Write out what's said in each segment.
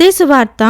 మత్తేసు వార్త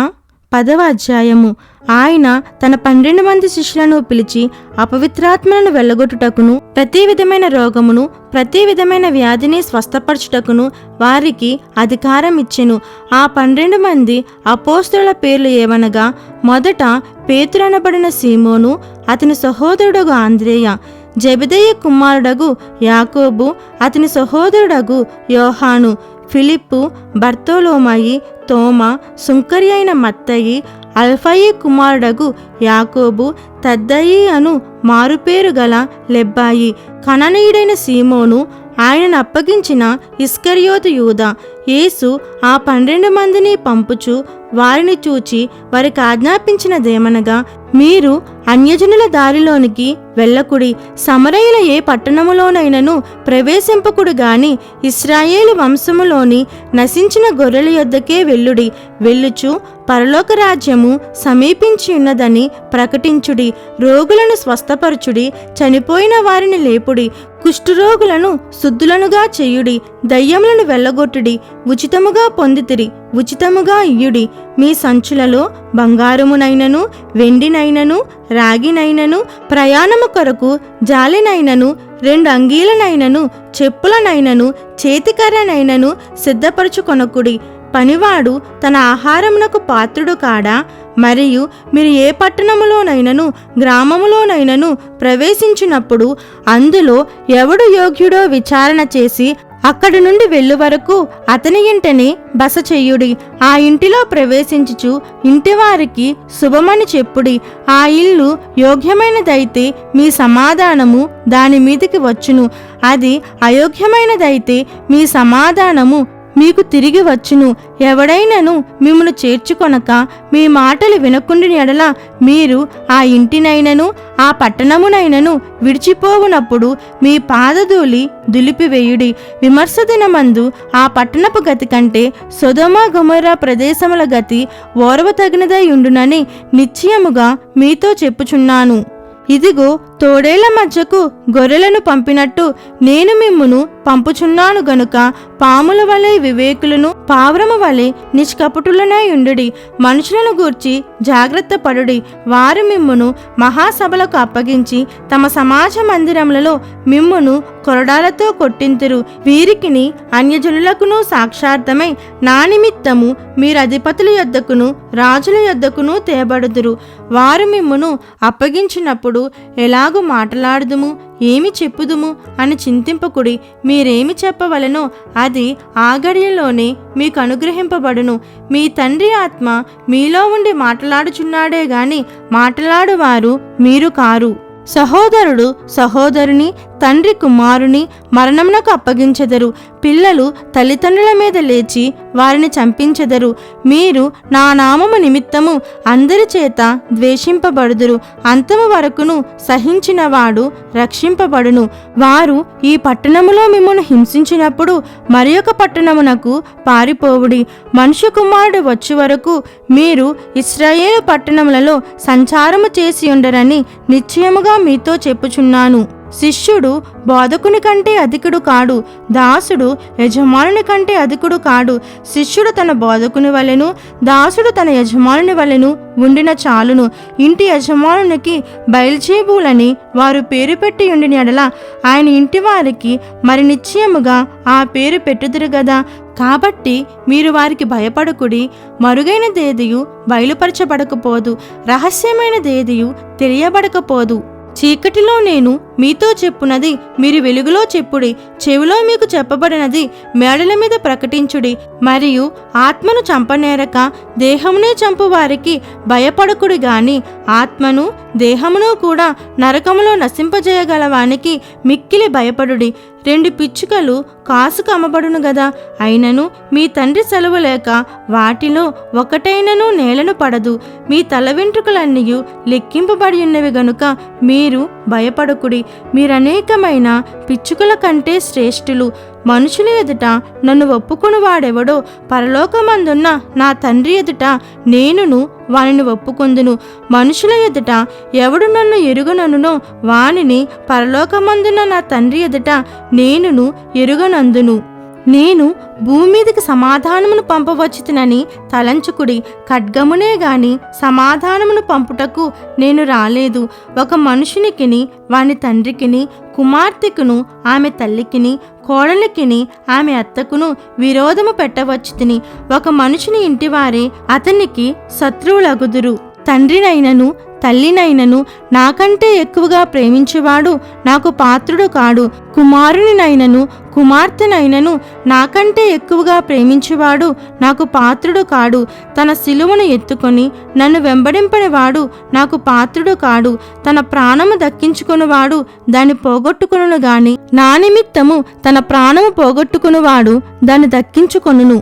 పదవ అధ్యాయము. ఆయన తన పన్నెండు మంది శిష్యులను పిలిచి అపవిత్రాత్మలను వెళ్ళగొట్టుటకును ప్రతి విధమైన రోగమును ప్రతి విధమైన వ్యాధిని స్వస్థపరచుటకును వారికి అధికారం ఇచ్చెను. ఆ పన్నెండు మంది అపోస్తుల పేర్లు ఏవనగా మొదట పేతురనబడిన సీమోను అతని సహోదరుడగు ఆంధ్రేయ జబిదయ్య కుమారుడగు యాకోబు అతని సహోదరుడగు యోహాను ఫిలిప్పు బర్తోలోమాయి తోమ సుంకరి అయిన మత్తయి అల్ఫయి కుమారుడగు యాకోబు తద్దయి అను మారుపేరు గల లెబ్బాయి కణనీయుడైన సీమోను ఆయనను అప్పగించిన ఇస్కరియోతు యూద. యేసు ఆ పన్నెండు మందిని పంపుచు వారిని చూచి వారికి ఆజ్ఞాపించినదేమనగా మీరు అన్యజనుల దారిలోనికి వెళ్ళకుడి సమరయుల ఏ పట్టణములోనైనను ప్రవేశింపకుడు గాని ఇస్రాయేలు వంశములోని నశించిన గొర్రెల యొద్దకే వెళ్ళుడి. వెళ్ళుచు పరలోక రాజ్యము సమీపించి ఉన్నదని ప్రకటించుడి రోగులను స్వస్థపరచుడి చనిపోయిన వారిని లేపుడి కుష్ఠరోగులను శుద్ధులనుగా చేయుడి దయ్యములను వెళ్ళగొట్టుడి ఉచితముగా పొందితిరి ఉచితముగా ఇయ్యుడి. మీ సంచులలో బంగారమునైనను వెండినైనను రాగినైనను ప్రయాణము కొరకు జాలినైనను రెండు అంగీలనైనను చెప్పులనైనను చేతికర్రనైనను సిద్ధపరచుకొనకుడి. పనివాడు తన ఆహారమునకు పాత్రుడు కాడా? మరియు మీరు ఏ పట్టణములోనైనను గ్రామములోనైనను ప్రవేశించినప్పుడు అందులో ఎవడు యోగ్యుడో విచారణ చేసి అక్కడి నుండి వెళ్ళు వరకు అతని ఇంటనే బస చెయ్యుడి ఆ ఇంటిలో ప్రవేశించుచు ఇంటివారికి శుభమని చెప్పుడి. ఆ ఇల్లు యోగ్యమైనదైతే మీ సమాధానము దాని మీదికి వచ్చును. అది అయోగ్యమైనదైతే మీ సమాధానము మీకు తిరిగి వచ్చును. ఎవడైనను మిమ్మను చేర్చుకొనక మీ మాటలు వినకుండిన ఎడల మీరు ఆ ఇంటినైనను ఆ పట్టణమునైనను విడిచిపోవునప్పుడు మీ పాదధూళి దులిపివేయుడి. విమర్శ దినమందు ఆ పట్టణపు గతి కంటే సొదమ గుమర ప్రదేశముల గతి ఓర్వ తగినదై ఉండునని నిశ్చయముగా మీతో చెప్పుచున్నాను. ఇదిగో తోడేళ్ళ మధ్యకు గొర్రెలను పంపినట్టు నేను మిమ్మును పంపుచున్నాను గనుక పాముల వలె వివేకులను పావురము వలె నిష్కపటులనై ఉండుడి. మనుషులను గూర్చి జాగ్రత్త పడుడి. వారు మిమ్మును మహాసభలకు అప్పగించి తమ సమాజ మందిరములలో మిమ్మును కొరడాలతో కొట్టింతురు. వీరికిని అన్యజనులకును సాక్షార్థమై నా నిమిత్తము మీరు అధిపతుల యొద్దకును రాజుల యొద్దకును తేబడుదురు. వారు మిమ్మును అప్పగించినప్పుడు ఎలా ఎలాగూ మాట్లాడుదుము? ఏమి చెప్పుదుము? అని చింతింపకుడి మీరేమి చెప్పవలనో అది ఆ గడియలోనే మీకు అనుగ్రహింపబడును. మీ తండ్రి ఆత్మ మీలో ఉండి మాట్లాడుచున్నాడే గాని మాట్లాడువారు మీరు కారు. సహోదరుడు సహోదరుని తండ్రి కుమారుని మరణమునకు అప్పగించెదరు. పిల్లలు తల్లిదండ్రుల మీద లేచి వారిని చంపించెదరు. మీరు నా నామము నిమిత్తము అందరి చేత ద్వేషింపబడుదురు. అంతము వరకును సహించినవాడు రక్షింపబడును. వారు ఈ పట్టణములో మిమ్మల్ని హింసించినప్పుడు మరి ఒక పట్టణమునకు పారిపోవుడి. మనుష్య కుమారుడు వచ్చే వరకు మీరు ఇస్రాయేలు పట్టణములలో సంచారము చేసి ఉండరని నిశ్చయముగా మీతో చెప్పుచున్నాను. శిష్యుడు బోధకుని కంటే అధికుడు కాడు దాసుడు యజమానుని కంటే అధికుడు కాడు. శిష్యుడు తన బోధకుని వలెను దాసుడు తన యజమానుని వలెను ఉండిన చాలును. ఇంటి యజమానునికి బయల్చేబులని వారు పేరు పెట్టి ఉండిన ఎడల ఆయన ఇంటి వారికి మరి నిశ్చయముగా ఆ పేరు పెట్టుదురు గదా. కాబట్టి మీరు వారికి భయపడకుడి మరుగైన దేదియు బయలుపరచబడకపోదు రహస్యమైన దేదియు తెలియబడకపోదు. చీకటిలో నేను మీతో చెప్పునది మీరు వెలుగులో చెప్పుడి చెవిలో మీకు చెప్పబడినది మేడల మీద ప్రకటించుడి. మరియు ఆత్మను చంపనేరక దేహమునే చంపు వారికి భయపడకుడు గాని ఆత్మను దేహమును కూడా నరకములో నశింపజేయగలవానికి మిక్కిలి భయపడుడి. రెండు పిచ్చుకలు కాసుకు అమ్మబడును గదా. అయినను మీ తండ్రి సెలవు లేక వాటిలో ఒకటైనను నేలను పడదు. మీ తల వెంట్రుకలన్నీ లెక్కింపబడి ఉన్నవి గనుక మీరు భయపడకుడి. మీరనేకమైన పిచ్చుకల కంటే శ్రేష్ఠులు. మనుషుల ఎదుట నన్ను ఒప్పుకుని వాడెవడో పరలోకమందున్న నా తండ్రి ఎదుట నేనును వానిని ఒప్పుకొందును. మనుషుల ఎదుట ఎవడు నన్ను ఎరుగననునో వానిని పరలోకమందున నా తండ్రి ఎదుట నేనును అందును. నేను భూమి మీదకి సమాధానమును పంపవచ్చుతునని తలంచుకుడి. ఖడ్గమునే గాని సమాధానమును పంపుటకు నేను రాలేదు. ఒక మనుషునికిని వాని తండ్రికిని కుమార్తెకును ఆమె తల్లికిని కోడలికిని ఆమె అత్తకును విరోధము పెట్టవచ్చు తిని ఒక మనుషుని ఇంటివారే అతనికి శత్రువులగుదురు. తండ్రినైనను తల్లినైనను నాకంటే ఎక్కువగా ప్రేమించేవాడు నాకు పాత్రుడు కాడు. కుమారునినైనను కుమార్తెనైనను నాకంటే ఎక్కువగా ప్రేమించేవాడు నాకు పాత్రుడు కాడు. తన సిలువను ఎత్తుకొని నన్ను వెంబడింపనివాడు నాకు పాత్రుడు కాడు. తన ప్రాణము దక్కించుకునివాడు దాన్ని పోగొట్టుకును గాని నా నిమిత్తము తన ప్రాణము పోగొట్టుకునివాడు దాన్ని దక్కించుకొనును.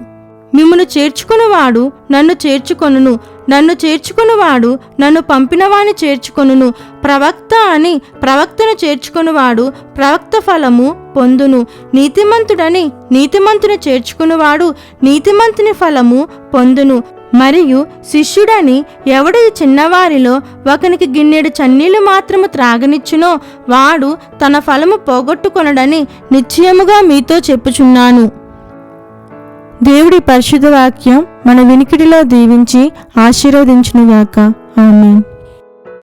మిమ్మను చేర్చుకునివాడు నన్ను చేర్చుకొనును. నన్ను చేర్చుకునివాడు నన్ను పంపినవాని చేర్చుకొనును. ప్రవక్త అని ప్రవక్తను చేర్చుకునివాడు ప్రవక్త ఫలము పొందును. నీతిమంతుడని నీతిమంతుని చేర్చుకునివాడు నీతిమంతుని ఫలము పొందును. మరియు శిష్యుడని ఎవడు చిన్నవారిలో ఒకనికి గిన్నెడు చన్నీళ్ళు మాత్రము త్రాగనిచ్చునో వాడు తన ఫలము పోగొట్టుకొనడని నిశ్చయముగా మీతో చెప్పుచున్నాను. దేవుడి పరిశుద్ధ వాక్యం మన వినికిడిలో దీవించి ఆశీర్వదించునుగాక. ఆమె